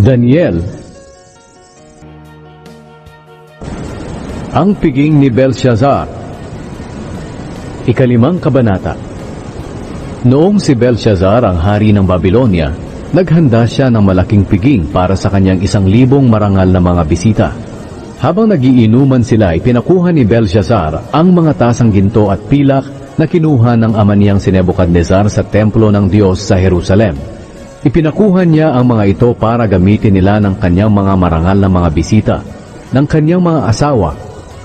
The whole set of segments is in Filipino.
Daniel Ang piging ni Belshazzar Ikalimang Kabanata Noong si Belshazzar ang hari ng Babylonia, naghanda siya ng malaking piging para sa kanyang isang libong marangal na mga bisita. Habang nagiinuman sila, ipinakuha ni Belshazzar ang mga tasang ginto at pilak na kinuha ng ama niyang si sa templo ng Diyos sa Jerusalem. Ipinakuha niya ang mga ito para gamitin nila ng kanyang mga marangal na mga bisita, ng kanyang mga asawa,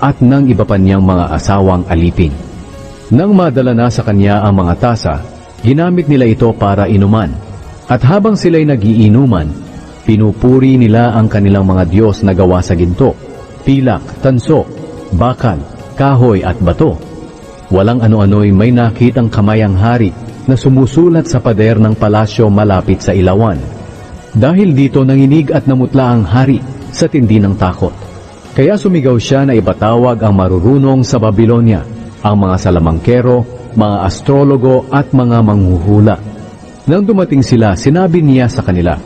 at ng iba pa niyang mga asawang alipin. Nang madala na sa kanya ang mga tasa, ginamit nila ito para inuman. At habang sila'y nagiinuman, pinupuri nila ang kanilang mga Diyos na gawa sa ginto, pilak, tanso, bakal, kahoy at bato. Walang ano-ano'y may nakitang kamayang hari na sumusulat sa pader ng palasyo malapit sa ilawan. Dahil dito nanginig at namutla ang hari sa tindi ng takot. Kaya sumigaw siya na ipatawag ang marurunong sa Babylonia, ang mga salamangkero, mga astrologo at mga manghuhula. Nang dumating sila, sinabi niya sa kanila,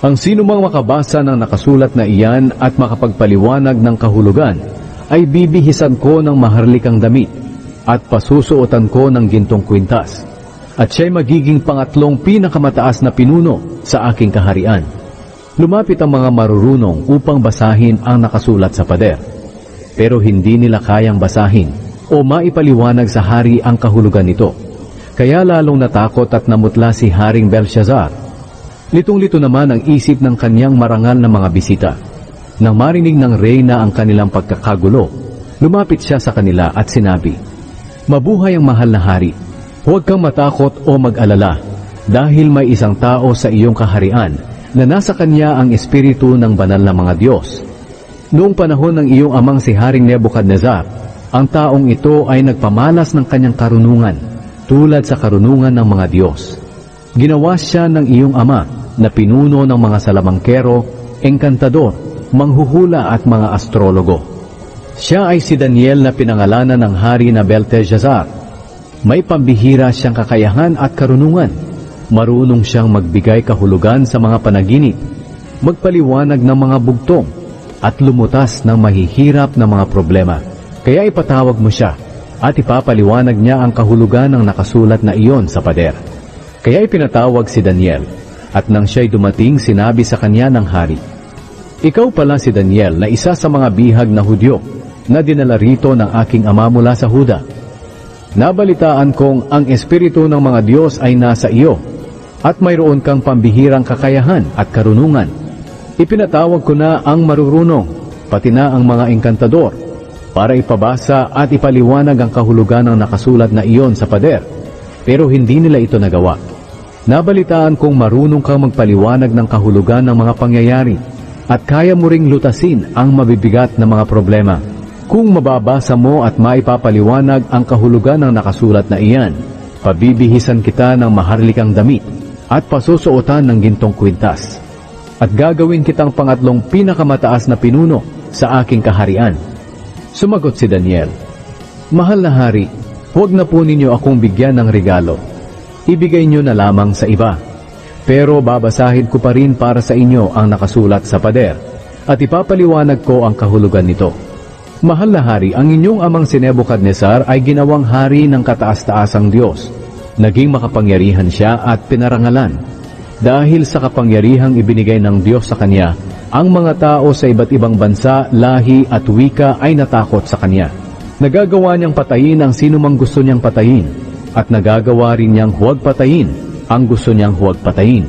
Ang sino mang makabasa ng nakasulat na iyan at makapagpaliwanag ng kahulugan, ay bibihisan ko ng maharlikang damit at pasusuotan ko ng gintong kwintas. At siya'y magiging pangatlong pinakamataas na pinuno sa aking kaharian. Lumapit ang mga marurunong upang basahin ang nakasulat sa pader. Pero hindi nila kayang basahin o maipaliwanag sa hari ang kahulugan nito. Kaya lalong natakot at namutla si Haring Belshazzar. Litong-lito naman ang isip ng kanyang marangal na mga bisita. Nang marinig ng reyna ang kanilang pagkakagulo, lumapit siya sa kanila at sinabi, Mabuhay ang mahal na hari. Huwag kang matakot o mag-alala dahil may isang tao sa iyong kaharian na nasa kanya ang espiritu ng banal na mga Diyos. Noong panahon ng iyong amang si Haring Nebuchadnezzar, ang taong ito ay nagpamalas ng kanyang karunungan tulad sa karunungan ng mga Diyos. Ginawa siya ng iyong ama na pinuno ng mga salamangkero, engkantador, manghuhula at mga astrologo. Siya ay si Daniel na pinangalanan ng hari na Belteshazzar. May pambihira siyang kakayahan at karunungan. Marunong siyang magbigay kahulugan sa mga panaginip, magpaliwanag ng mga bugtong, at lumutas ng mahihirap na mga problema. Kaya ipatawag mo siya at ipapaliwanag niya ang kahulugan ng nakasulat na iyon sa pader. Kaya ipinatawag si Daniel at nang siya'y dumating sinabi sa kanya ng hari, Ikaw pala si Daniel na isa sa mga bihag na Hudyo na dinala rito ng aking ama mula sa Huda. Nabalitaan kong ang espiritu ng mga Diyos ay nasa iyo at mayroon kang pambihirang kakayahan at karunungan. Ipinatawag ko na ang marurunong, pati na ang mga engkantador, para ipabasa at ipaliwanag ang kahulugan ng nakasulat na iyon sa pader. Pero hindi nila ito nagawa. Nabalitaan kong marunong kang magpaliwanag ng kahulugan ng mga pangyayari at kaya mo ring lutasin ang mabibigat na mga problema. Kung mababasa mo at maipapaliwanag ang kahulugan ng nakasulat na iyan, pabibihisan kita ng maharlikang damit at pasusuotan ng gintong kwintas. At gagawin kitang pangatlong pinakamataas na pinuno sa aking kaharian. Sumagot si Daniel, Mahal na hari, huwag na po ninyo akong bigyan ng regalo. Ibigay nyo na lamang sa iba. Pero babasahin ko pa rin para sa inyo ang nakasulat sa pader at ipapaliwanag ko ang kahulugan nito. Mahal na hari, ang inyong amang si Nebuchadnezzar ay ginawang hari ng kataas-taasang Diyos. Naging makapangyarihan siya at pinarangalan. Dahil sa kapangyarihang ibinigay ng Diyos sa kanya, ang mga tao sa iba't ibang bansa, lahi at wika ay natakot sa kanya. Nagagawa niyang patayin ang sino mang gusto niyang patayin at nagagawa rin niyang huwag patayin ang gusto niyang huwag patayin.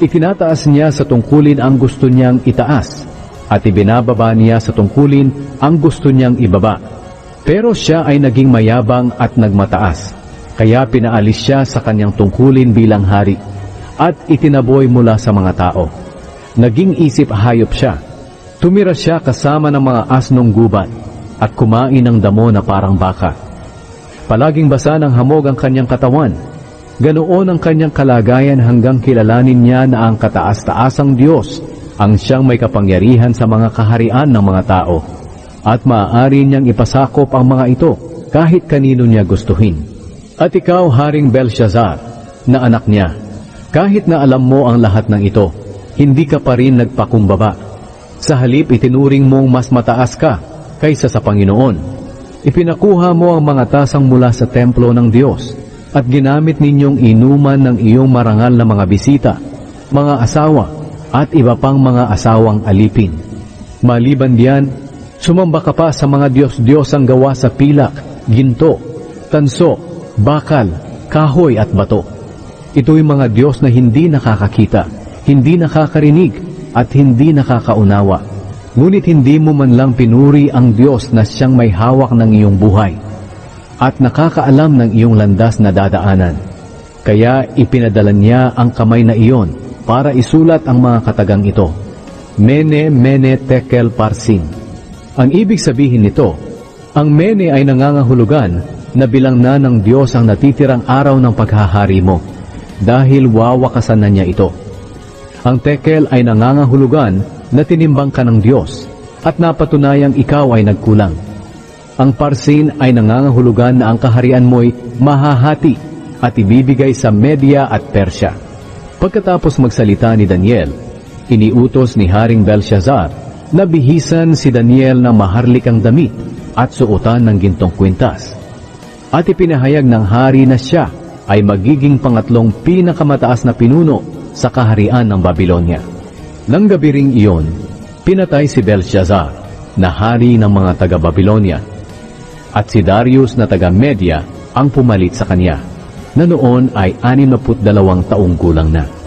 Itinataas niya sa tungkulin ang gusto niyang itaas at ibinababa niya sa tungkulin ang gusto niyang ibaba. Pero siya ay naging mayabang at nagmataas, kaya pinaalis siya sa kanyang tungkulin bilang hari at itinaboy mula sa mga tao. Naging isip hayop siya. Tumira siya kasama ng mga asnong gubat at kumain ng damo na parang baka. Palaging basa ng hamog ang kanyang katawan. Ganoon ang kanyang kalagayan hanggang kilalanin niya na ang kataas-taasang Diyos ang siyang may kapangyarihan sa mga kaharian ng mga tao at maaari niyang ipasakop ang mga ito kahit kanino niya gustuhin. At ikaw, Haring Belshazzar, na anak niya, kahit na alam mo ang lahat ng ito, hindi ka pa rin nagpakumbaba. Sa halip itinuring mong mas mataas ka kaysa sa Panginoon. Ipinakuha mo ang mga tasang mula sa templo ng Diyos at ginamit ninyong inuman ng iyong marangal na mga bisita, mga asawa, at iba pang mga asawang alipin. Maliban diyan, sumamba ka pa sa mga Diyos-Diyos ang gawa sa pilak, ginto, tanso, bakal, kahoy at bato. Ito'y mga Diyos na hindi nakakakita, hindi nakakarinig, at hindi nakakaunawa. Ngunit hindi mo man lang pinuri ang Diyos na siyang may hawak ng iyong buhay at nakakaalam ng iyong landas na dadaanan. Kaya ipinadala niya ang kamay na iyon para isulat ang mga katagang ito. Mene, mene, tekel, parsin. Ang ibig sabihin nito, ang mene ay nangangahulugan na bilang na ng Diyos ang natitirang araw ng paghahari mo dahil wawakasan na niya ito. Ang tekel ay nangangahulugan na tinimbang ka ng Diyos at napatunayang ikaw ay nagkulang. Ang parsin ay nangangahulugan na ang kaharian mo'y mahahati at ibibigay sa Media at Persya. Pagkatapos magsalita ni Daniel, iniutos ni Haring Belshazzar na bihisan si Daniel ng maharlikang damit at suotan ng gintong kwintas. At ipinahayag ng hari na siya ay magiging pangatlong pinakamataas na pinuno sa kaharian ng Babylonia. Nang gabi ring iyon, pinatay si Belshazzar na hari ng mga taga-Babylonia at si Darius na taga-Media ang pumalit sa kanya na noon ay 62 taong gulang na.